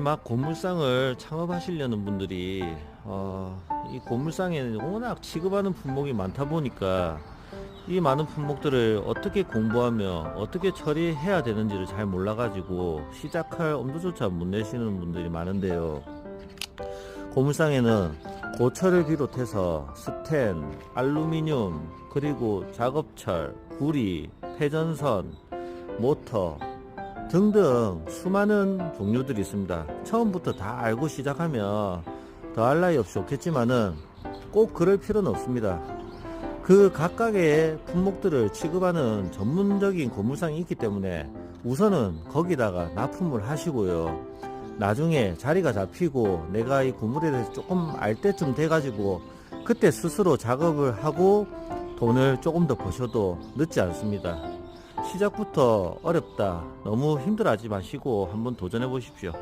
막 고물상을 창업하시려는 분들이 어, 이 고물상에는 워낙 취급하는 품목이 많다 보니까 이 많은 품목들을 어떻게 공부하며 어떻게 처리해야 되는지를 잘 몰라가지고 시작할 엄두조차 못 내시는 분들이 많은데요. 고물상에는 고철을 비롯해서 스텐, 알루미늄, 그리고 작업철, 구리, 회전선, 모터 등등 수많은 종류들이 있습니다. 처음부터 다 알고 시작하면 더할 나위 없이 좋겠지만은 꼭 그럴 필요는 없습니다. 그 각각의 품목들을 취급하는 전문적인 고물상이 있기 때문에 우선은 거기다가 납품을 하시고요. 나중에 자리가 잡히고 내가 이 고물에 대해서 조금 알 때쯤 돼가지고 그때 스스로 작업을 하고 돈을 조금 더 버셔도 늦지 않습니다. 시작부터 어렵다, 너무 힘들어하지 마시고 한번 도전해 보십시오.